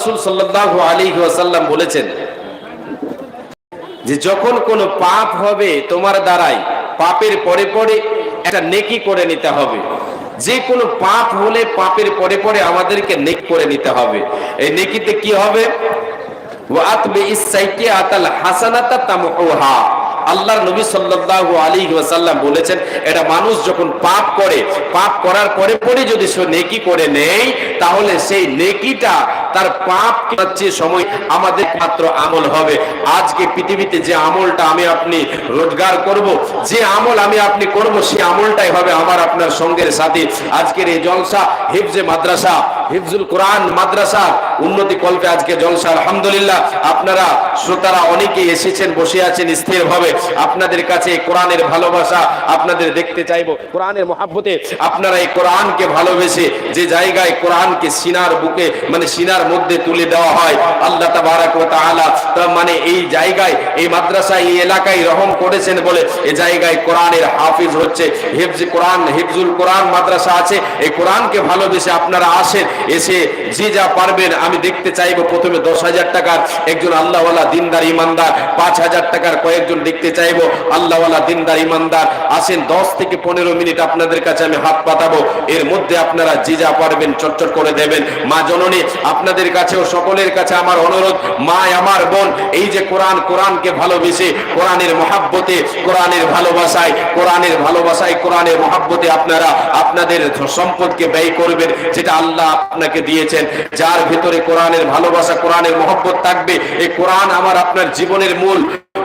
রাসূল সাল্লাল্লাহু আলাইহি ওয়াসাল্লাম বলেছেন যে যখন কোনো পাপ হবে তোমার দ্বারাই, পাপের পরে পরে একটা নেকি করে নিতে হবে। যে কোনো পাপ হলে পাপের পরে পরে আমাদেরকে নেক করে নিতে হবে। এই নেকিতে কি হবে? আল্লাহর নবী সাল্লাল্লাহু আলাইহি ওয়াসাল্লাম বলেছেন, এটা মানুষ যখন পাপ করে, পাপ করার পরে পরে যদি সে নেকি করে নেয়, তাহলে সেই নেকিটা তার পাপ হচ্ছে সময় আমাদের মাত্র আমল হবে? আজকে পৃথিবীতে যে আমলটা আমি আপনি রোজগার করব, যে আমল আমি আপনি করব সেই আমলটাই হবে আমার আপনার সঙ্গের সাথে। আজকের এই জলসা হিফজে মাদ্রাসা, হিফজুল কোরআন মাদ্রাসা, উন্নতি কল্পে আজকে জলসা, আলহামদুলিল্লাহ। আপনারা শ্রোতারা অনেকেই এসেছেন, বসে আছেন স্থিরভাবে। আপনাদের কাছে কোরআনের ভালোবাসা, আপনাদের দেখতে চাইব। কোরআনের মহাব্বতে আপনারা এই কোরআনকে ভালোবেসে যে জায়গায় কোরআনকে সিনার বুকে মানে সিনার মধ্যে তুলে দেওয়া হয়। আল্লাহ তাবারাক ওয়া তাআলা মানে এই জায়গায়, এই মাদ্রাসায়, এই এলাকায় রহম করেছেন বলে এই জায়গায় কোরআনের হাফিজ হচ্ছে। হিফজ কোরআন, হিফজুল কোরআন মাদ্রাসা আছে। এই কোরআনকে ভালোবেসে আপনারা আসেন, এসে যে যা পারবেন, আমি দেখতে চাইব। প্রথমে দশ হাজার টাকার একজন আল্লাহওয়ালা দিনদার ইমানদার, পাঁচ হাজার টাকার কয়েকজন দেখতে চাইব। আল্লাহওয়ালা দিনদার ইমানদার, আসেন দশ থেকে পনেরো মিনিট আপনাদের কাছে আমি হাত পাতাবো। এর মধ্যে আপনারা যে যা পারবেন চটচট করে দেবেন। মা জননী আপনাদের কাছেও সকলের কাছে আমার অনুরোধ মা আমার বোন, এই যে কোরআন কোরআনকে ভালোবেসে, কোরআনের মহাব্বতে, কোরআনের ভালোবাসায় কোরআনের ভালোবাসায়, কোরআনের মহাব্বতে আপনারা আপনাদের সম্পদকে ব্যয় করবেন, যেটা আল্লাহ আপনাকে দিয়েছেন। যার ভিতরে কোরআনের ভালোবাসা, কোরআনের মহব্বত থাকবে, এই কোরআন আমার আপনার জীবনের মূল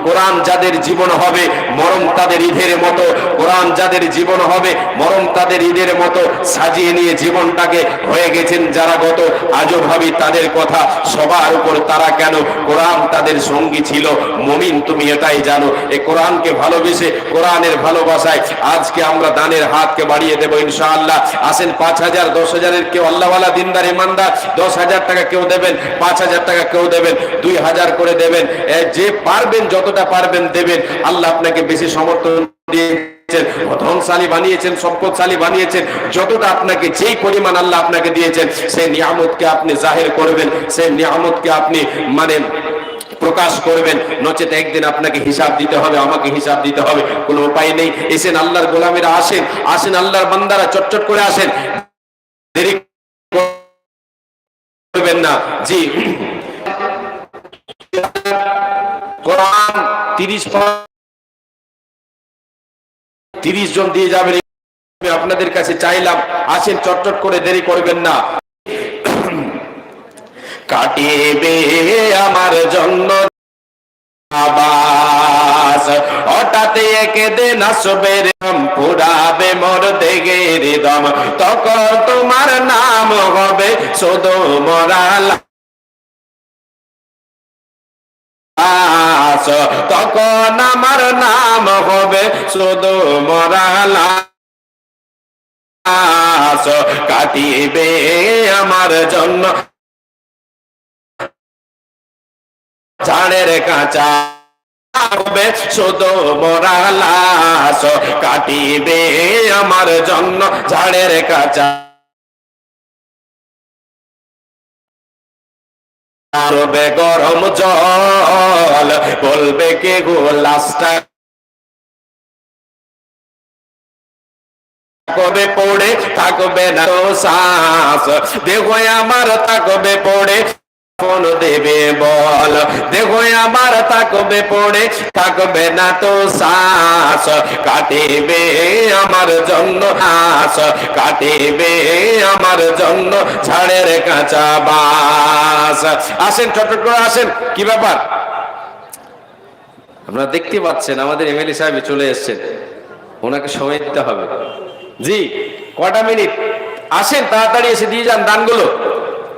কোরআন যাদের জীবন হবে মরম তাদের ঈদের মতো। কোরআন যাদের জীবন হবে মরম তাদের ঈদের মতো। সাজিয়ে নিয়ে জীবনটাকে হয়ে গেছেন যারা গত। আজও ভাবি তাদের কথা, সবার উপর তারা কেন? কোরআন তাদের সঙ্গী ছিল। মমিন, তুমি এটাই জানো। এ কোরআনকে ভালোবেসে, কোরআনের ভালোবাসায় আজকে আমরা দানের হাতকে বাড়িয়ে দেবো, ইনশাআল্লাহ। আসেন পাঁচ হাজার, দশ হাজারের কেউ আল্লাহওয়ালা, দিনদার, ইমানদার, দশ হাজার টাকা কেউ দেবেন, পাঁচ হাজার টাকা কেউ দেবেন, দুই হাজার করে দেবেন। যে পারবেন যতটা পারবেন দেবেন। আল্লাহ আপনাকে বেশি সমর্থন ধনশালী বানিয়েছেন, সম্পদশালী বানিয়েছেন। যতটা আপনাকে যেই পরিমাণ আল্লাহ আপনাকে দিয়েছেন, সেই নিয়ামতকে আপনি জাহির করবেন, সেই নিয়ামতকে আপনি মানে প্রকাশ করবেন। নচেত একদিন আপনাকে হিসাব দিতে হবে, আমাকে হিসাব দিতে হবে, কোনো উপায় নেই। এসেন আল্লাহর গোলামেরা আসেন আসেন আল্লাহর বান্দারা চটচট করে আসেন। দেরি করবেন না। জি। কোরআন তিরিশ তিরিশ জন দিয়ে যাবেন আপনাদের কাছে চাইলাম, আসেন চটচট করে দেরি করবেন না। কাটিবে আমার জন্য আবাস। হঠাৎ একে দিন আসবে রাম পুরাবে মোর দেগের দম। তখন তোমার নাম হবে শুধু মরাল। তখন আমার নাম হবে শুধু মরালা কাটিবে আমার জন্য ঝাড়ের কাঁচা হবে শুধু মরালাস কাটিবে আমার জন্য ঝাড়ের কাঁচা করবে গরম জল, বলবে কে গো লাস্টা কবে পড়ে থাকবে না তো শ্বাস? দেখো আমার থাকবে পড়ে কোন দেবে বল? দেখো আমার থাকবে পড়ে, থাকবে না তো শ্বাস। কাটিবে আমার জন্য হাস, কাটিবে আমার জন্য ঝাড়ের কাঁচা বাস আসেন ছোট করে আসেন, কি ব্যাপার? আপনারা দেখতে পাচ্ছেন, আমাদের এমএলএ সাহেব চলে এসেছেন। ওনাকে সময় দিতে হবে। জি কটা মিনিট? আসেন, তাড়াতাড়ি এসে দিয়ে যান দানগুলো।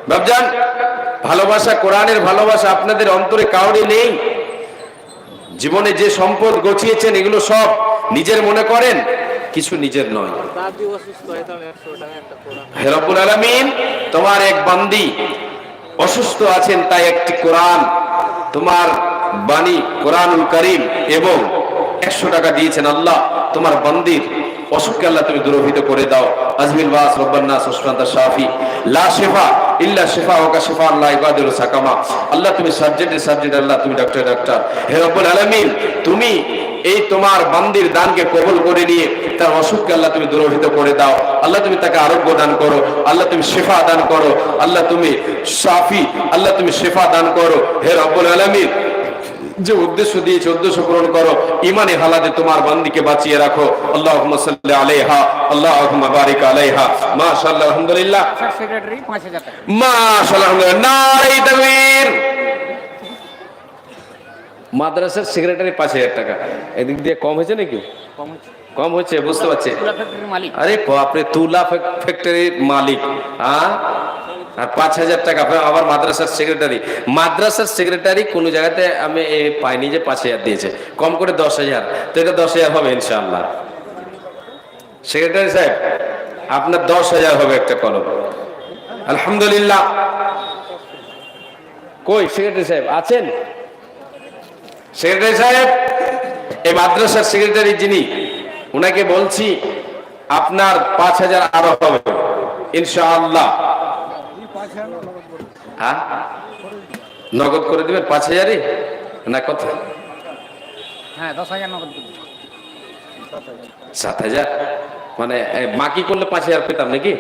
ভাবজান ভালোবাসা, কোরআনের ভালোবাসা আপনাদের অন্তরে কাউরি নেই। জীবনে যে সম্পদ গছিয়েছেন এগুলো সব নিজের মনে করেন, কিছু নিজের নয়। আলামিন, তোমার এক বান্দি অসুস্থ আছেন, তাই একটি কোরআন তোমার বাণী, কোরআনুল করিম এবং একশো টাকা দিয়েছেন আল্লাহ। তোমার বান্দির অসুখকে আল্লাহ তুমি দূরভূত করে দাও। আজমিল বাস, রব্বান্নাস উসমান্তা শাফি লা শেফা ইল্লা শিফা ওকা শিফা আল্লাহ, ইবাদুল সাকামা। আল্লাহ, তুমি সাবজেক্টে সাবজেক্ট আল্লাহ, তুমি ডাক্তার ডাক্তার। হে রব্বুল আলামিন, তুমি এই তোমার বান্দির দানকে কবল করে নিয়ে তার অসুখকে আল্লাহ তুমি দূরভূত করে দাও। আল্লাহ, তুমি তাকে আরোগ্য দান করো। আল্লাহ, তুমি শেফা দান করো। আল্লাহ, তুমি সাফি, আল্লাহ, তুমি শেফা দান করো। হে রব্বুল আলামিন যে উদ্দেশ্য দিয়েছে উদ্দেশ্য পূরণ করো। ইমানে হালাতে তোমার বান্দিকে বাঁচিয়ে রাখো। আল্লাহ আলাইহা আল্লাহ বারিক আলাইহা। মাশাআল্লাহ আলহামদুলিল্লাহ। সেক্রেটারি টাকা। মাশাআল্লাহ আলহামদুলিল্লাহ। নারে তাকবীর মাদ্রাসার সেক্রেটারি পাঁচ হাজার টাকা। এদিক দিয়ে কম হয়েছে নাকি? কম হচ্ছে কম হচ্ছে বুঝতে পারছি। আরে বাপরে তুলা ফ্যাক্টরির মালিক। হ্যাঁ আর পাঁচ হাজার টাকা। আবার মাদ্রাসার সেক্রেটারি মাদ্রাসার সেক্রেটারি কোন জায়গাতে আমি পাইনি যে পাঁচ হাজার দিয়েছে। কম করে দশ হাজার। তো এটা দশ হাজার হবে ইনশাল্লাহ সেক্রেটারি সাহেব, আপনার দশ হাজার হবে একটা কলম। আলহামদুলিল্লাহ। কই সেক্রেটারি সাহেব, আছেন? সেক্রেটারি সাহেব, এই মাদ্রাসার সেক্রেটারি যিনি, উনাকে বলছি, আপনার পাঁচ হাজার আরও হবে। ইনশাআল্লাহ। হ্যাঁ? নগদ করে দিবেন পাঁচ হাজারই? না কত? হ্যাঁ দশ হাজার নগদ সাত হাজার? মানে বাকি করলে পাঁচ হাজার পেতাম নাকি?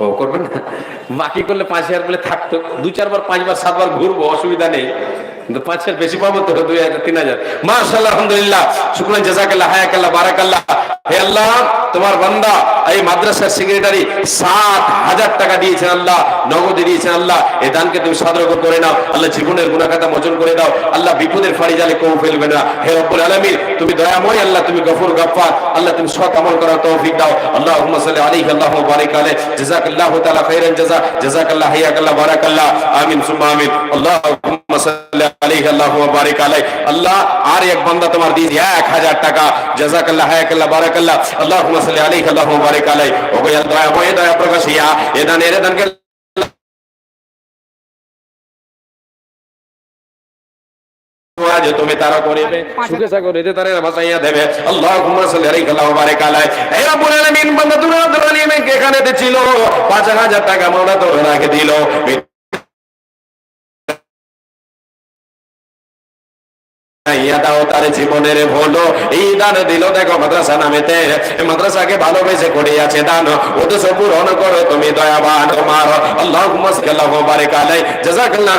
ও করবেন না? বাকি করলে পাঁচ হাজার পেলে থাকতো। দু চারবার পাঁচবার সাতবার ঘুরবো অসুবিধা নেই। পাঁচ হাজার বেশি পাবো তো, দুই হাজার, তিন হাজার। মার্শাল আলহামদুলিল্লাহ। শুক্রান, জাজাকাল্লাহ, হায়াকাল্লাহ, বারাকাল্লাহ। হে আল্লাহ, তোমার বান্দা, এই মাদ্রাসার সেক্রেটারি সাত হাজার টাকা দিয়েছেন আল্লাহ, নগদে দিয়েছেন আল্লাহ। এ দানকে তুমি সাদরকর করে নাও। আল্লাহ জীবনের গুণাখাতা মজন করে দাও। আল্লাহ বিপদের ফাড়ি জালে কেউ ফেলবে না। হে রব্বুল আলামিন তুমি দয়াময়, আল্লাহ তুমি গফুর, গফফার, আল্লাহ তুমি সৎ আমল করার তৌফিক দাও। আল্লাহুম্মা সাল্লি আলাইহি আল্লাহুম্মা বারিক আলাইহি। জাযাকাল্লাহু তাআলা খাইরান জাযা, জাযাকাল্লাহ হায়াকাল্লাহ বারাকাল্লাহ। আমিন, সুম্মা আমিন। আল্লাহুম্মা সাল্লি আলাইহি আল্লাহুম্মা বারিক আলাইহি। আল্লাহ, আর এক বান্দা তোমার দিয়েছে 1000 টাকা। জাযাকাল্লাহ হায়াকাল্লাহ বারাকাল্লাহ। আল্লাহুম্মা সাল্লি আলাইহি আল্লাহুম্মা বারিক আলাইহি। ও গো আল্লাহ দয়াময় দয়া প্রকাশিয়া। এ দান এর দানকে আজ তুমি তারা করিবে সুখে যে তারা বাঁচাইয়া দেবে আল্লাহুম্মা সাল্লি আলাইহি ওয়া বারিক আলাইহি হে রব্বুল আলামিন বান্দা তুমি আব্দুল আলিমকে এখানে দিছিল 5000 টাকা মাওলা তোর রাখে দিল দাও তার জীবনের ভোলো এই দান দিল দেখো মাদ্রাসা নামেতে মাদ্রাসাকে ভালোবেসে করিয়াছে দান উদ্দেশ্য পূরণ করো তুমি দয়াবান তোমার আল্লাহুম্মা সাল্লাল্লাহু বারিক আলাইহি জাযাকাল্লাহ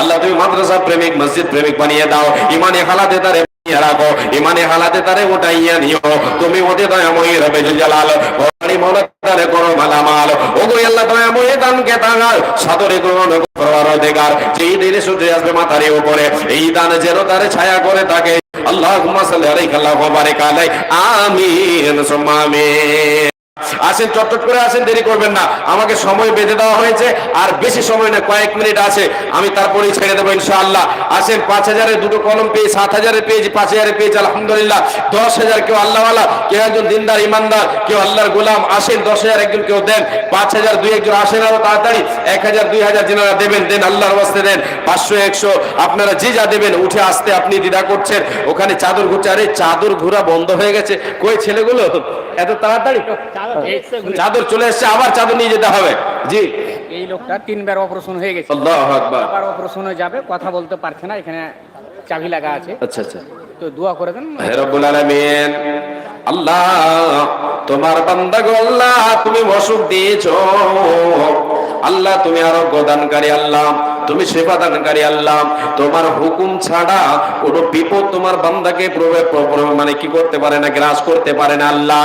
আল্লাহ তুমি মাদ্রাসা প্রেমিক, মসজিদ প্রেমিক বানিয়ে দাও। ইমানে হালাতে তারে রাখো। ইমানে হালাতে তারে উঠাইয়া নিও। তুমি ওতে দয়াময়ী রবে জালাল। বড়ি মৌলা করো মালামাল। ও গো আল্লাহ দয়াময়ী দানকে তাঙ্গাল সাদরে গ্রহণ করবার অধিকার। যেই দিনে সূর্য আসবে মাথার উপরে, এই দান যেন তারে ছায়া করে থাকে। সাল্লি আলাইহি। আমিন, সুম্মা আমিন। আসেন চটচট করে আসেন, দেরি করবেন না। আমাকে সময় বেঁধে দেওয়া হয়েছে, আর বেশি সময় না কয়েক মিনিট আছে। আমি তারপরেই ছেড়ে দেবো ইনশাআল্লাহ। আসেন, পাঁচ হাজারের দুটো কলম পেয়ে, সাত হাজারের পেয়েছি পাঁচ হাজারের পেয়েছি আলহামদুলিল্লাহ। দশ হাজার কেউ আল্লাহওয়ালা, কেউ একজন দিনদার, ইমানদার, কেউ আল্লাহর গোলাম। আসেন, দশ হাজার একজন কেউ দেন, পাঁচ হাজার দুই একজন আসেন আরও তাড়াতাড়ি। এক হাজার, দুই হাজার যেনারা দেবেন, দেন আল্লাহর বাস্তে দেন। পাঁচশো, একশো, আপনারা যে যা দেবেন, উঠে আসতে আপনি দ্বিধা করছেন। ওখানে চাদর ঘুরছে, আরে চাদর ঘোরা বন্ধ হয়ে গেছে। কই ছেলেগুলো? এত তাড়াতাড়ি? চাদর চলে এসছে আবার চাদর নিয়ে যেতে হবে। জি। এই লোকটা তিনবার অপারেশন হয়ে গেছে। আল্লাহ আকবার। আবার অপারেশনে যাবে কথা বলতে পারছে না এখানে চাবি লাগা আছে। আচ্ছা আচ্ছা। তো দোয়া করে দেন। হে রব্বুল আলামিন আল্লাহ তোমার বান্দা আল্লাহ তুমি অসুখ দিয়েছ। আল্লাহ তুমি আরোগ্য দানকারী আল্লাহ। তুমি সেবা দানকারী আল্লাহ, তোমার হুকুম ছাড়া কোন বিপদ তোমার বান্দাকে মানে কি করতে পারে না, গ্রাস করতে পারে না আল্লাহ।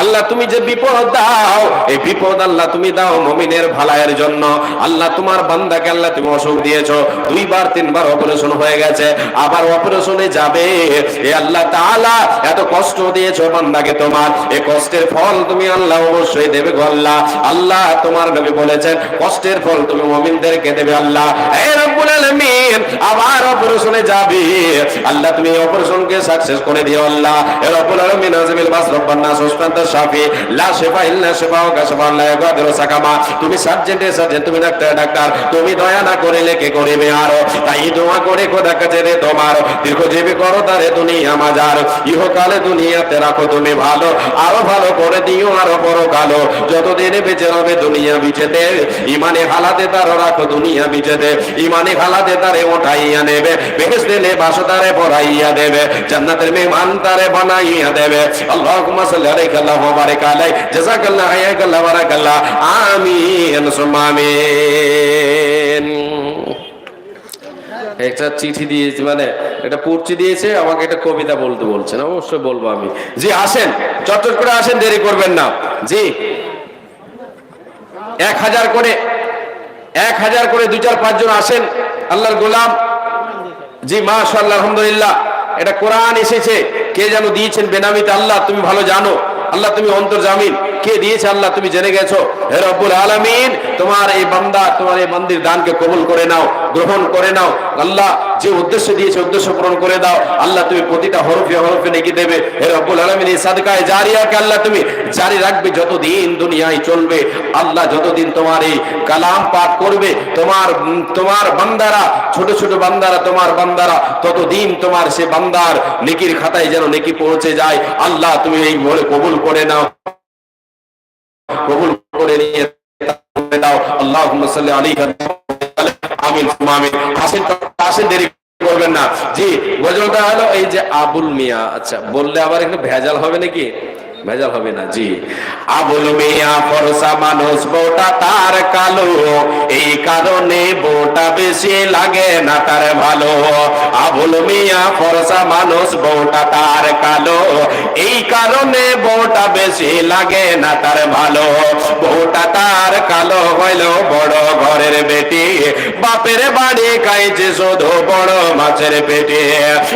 আল্লাহ তুমি যে বিপদ দাও, এই বিপদ আল্লাহ তুমি দাও মুমিনের ভালায়ের জন্য। আল্লাহ তোমার বান্দাকে আল্লাহ তুমি অসুখ দিয়েছ, দুইবার, তিনবার অপারেশন হয়ে গেছে। আবার অপারেশনে যাবে। এ আল্লাহ তাআলা, এত কষ্ট দিয়েছ বান্দাকে তোমার। এই কষ্টের ফল তুমি আল্লাহ অবশ্যই দেবে গো আল্লাহ। আল্লাহ তোমার নবী বলেছেন, কষ্টের ফল তুমি মুমিনদেরকে দেবে আল্লাহ। আবার অপারেশনে যাবে। আল্লাহ, তুমি অপারেশনকে সাকসেস করে দিও আল্লাহ। ওয়াসফান্ত শাফি, লা ইল্লা ওয়া সাকামা। তুমি সার্জেন্টে সার্জেন্ট, তুমি ডাক্তার ডাক্তার। তুমি দয়া না করিবে আরও? তাই দোয়া করে খোদা কাছে রে তোমার। দীর্ঘজীবী করো তারে দুনিয়া মাজার। ইহকালে দুনিয়াতে রাখো তুমি ভালো। আরও ভালো করে দিও, আরও বড় কালো যতদিন বেঁচে রবে দুনিয়া বিচেতে ইমানে হালাতে তার রাখো দুনিয়া হালাতে তারে ওঠাইয়া নেবে। দেবে। জান্নাতের মেহমান তারে বানাইয়া দেবে। একটা চিঠি দিয়েছে মানে একটা পড়ছি দিয়েছে, আমাকে একটা কবিতা বলতে বলছেন। অবশ্যই বলব আমি। জি, আসেন। চটচট করে আসেন, দেরি করবেন না। জি। এক হাজার করে এক হাজার করে দুই চার পাঁচজন আসেন। আল্লাহর গোলাম। জি, মাশাআল্লাহ, আলহামদুলিল্লাহ। এটা কোরআন এসেছে। কে যেন দিয়েছেন বেনামিতে, আল্লাহ, তুমি ভালো জানো। আল্লাহ তুমি অন্তর্জামিন কে দিয়েছে আল্লাহ তুমি জেনে গেছো? হে রব্বুল আলামিন, তোমার এই বান্দা, তোমার এই মন্দির দানকে কবুল করে নাও, গ্রহণ করে নাও। আল্লাহ যে উদ্দেশ্য দিয়েছে, উদ্দেশ্য পূরণ করে দাও। আল্লাহ তুমি প্রতিটা হরফে হরফে নেকি দেবে। হে রব্বুল আলামিন, এই সাদকায় জারিয়াকে আল্লাহ তুমি জারি রাখবে। যতদিন দুনিয়ায় চলবে, আল্লাহ যতদিন তোমার এই কালাম পাঠ করবে, তোমার তোমার বান্দারা, ছোট ছোট বান্দারা, তোমার বান্দারা, ততদিন তোমার সে বান্দার নেকির খাতায় যেন নেকি পৌঁছে যায়। আল্লাহ তুমি এই বলে কবুল করে নাও, কবুল করে নিয়ে দাও আলাইহি আমিন আমিন। আসেন আসেন দেরি করবেন না। জি, গজলটা হলো এই যে আবুল মিয়া। আচ্ছা বললে আবার একটু ভেজাল হবে নাকি? ভেজাল হবে না, জি। আবুল মিয়া ফরসা মানুষ, বউটা তার কালো। এই কারণে বউটা বেশি লাগে না তার ভালো। আবুল মিয়া ফরসা মানুষ, বউটা তার কালো। এই কারণে বউটা বেশি লাগে না তার ভালো। বউটা তার কালো হইল বড় ঘরের বেটি। বাপের বাড়ি খাইছে শুধু বড় মাছের পেটে।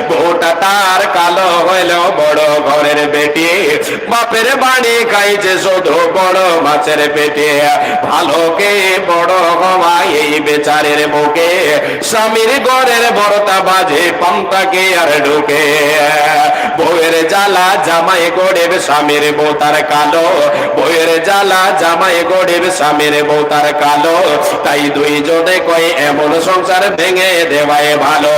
বউটা তার কালো হইল বড় ঘরের বেটি। বাপের বাড়ি খাইছে শুধু বড় মাছের পেটে। ভালোকে বড় হওয়া এই বেচারের বুকে স্বামীর ঘরের বড়তা বাজে, পান্তাকে আর ঢুকে। বউয়ের জ্বালা জামাই গড়ের স্বামীর বউতার কালো। বউয়ের জ্বালা জামাই গড়ের স্বামীর বউতার কালো। তাই দুই জনে কয় এমন সংসার ভেঙে দেওয়ায় ভালো।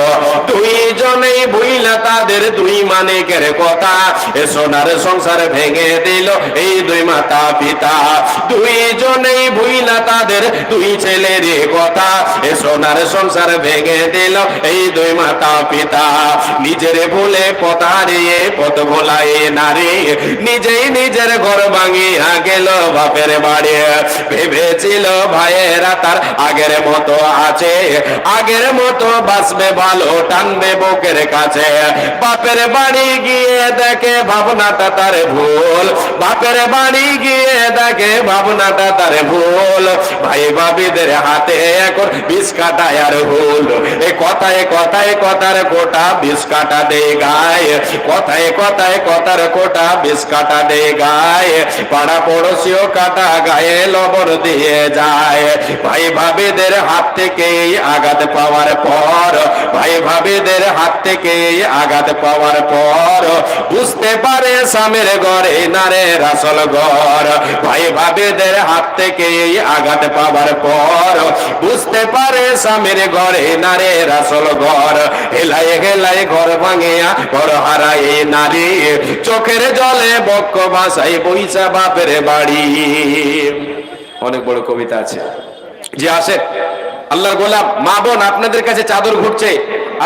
দুইজনেই বুইলা তাদের দুই মানিকের কথা। এ সোনার সংসার ভেঙে দিল এই দুই মাতা পিতা। দুইজনেই বুইলা তাদের, দুই ছেলের কথা। এ সোনার সংসার ভেঙে দিল এই দুই মাতা পিতা। নিজের ভুলে পথ হারিয়ে পথ ভোলায় নারী। নিজেই নিজের ঘর ভাঙিয়া গেল বাপের বাড়ি। ভেবেছিল ভাইয়েরা তার আগের মতো আছে। আগের মতো বাঁচবে, ভালো টানবে বুকের কাছে। বাপের বাড়ি গিয়ে দেখে ভাবনাটা তার ভুল। বাপের বাড়ি গিয়ে দেখে ভাবনাটা তার ভুল। ভাই ভাবিদের হাতে এখন বিষ কাটায় আর ভুল। এ কথায় কথায় কথার কোটা বিষ কাটা দে গায়ে। কথায় কথায় কথার কোটা বিষ কাটা দে গায়ে। পাড়া পড়োশিও কাটা গায়ে লবণ দিয়ে যায়। ভাই ভাবিদের হাত থেকেই আঘাত পাওয়ার পর ভাই ভাবিদের হাত থেকে আঘাত পাওয়ার পর বুঝতে পারে স্বামীর ঘরে নারে রাসল ঘর। ভাই ভাবিদের হাত থেকে আঘাত পাওয়ার পর বুঝতে পারে স্বামীর ঘরে নারে রাসল ঘর। হেলায় হেলায় ঘর ভাঙিয়া ঘর হারায় নারী। চোখের জলে বক্ষ ভাষাই বইসা বাপের বাড়ি। অনেক বড় কবিতা আছে। যে আসে আল্লাহর গোলাম মা বোন আপনাদের কাছে চাদর ঘুরছে।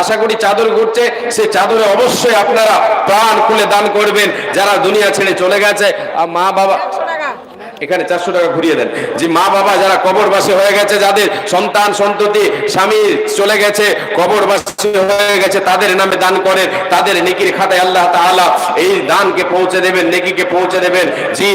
আশা করি চাদর ঘুরছে, সে চাদরে অবশ্যই আপনারা প্রাণ খুলে দান করবেন, যারা দুনিয়া ছেড়ে চলে গেছে। আর মা বাবা এখানে চারশো টাকা ঘুরিয়ে দেন। যে মা বাবা যারা কবরবাসী হয়ে গেছে, যাদের সন্তান, সন্ততি, স্বামী চলে গেছে, কবরবাসী হয়ে গেছে, তাদের নামে দান করেন। তাদের নেকির খাতায় আল্লাহ তাআলা এই দানকে পৌঁছে দেবেন, নেকিকে পৌঁছে দেবেন। জি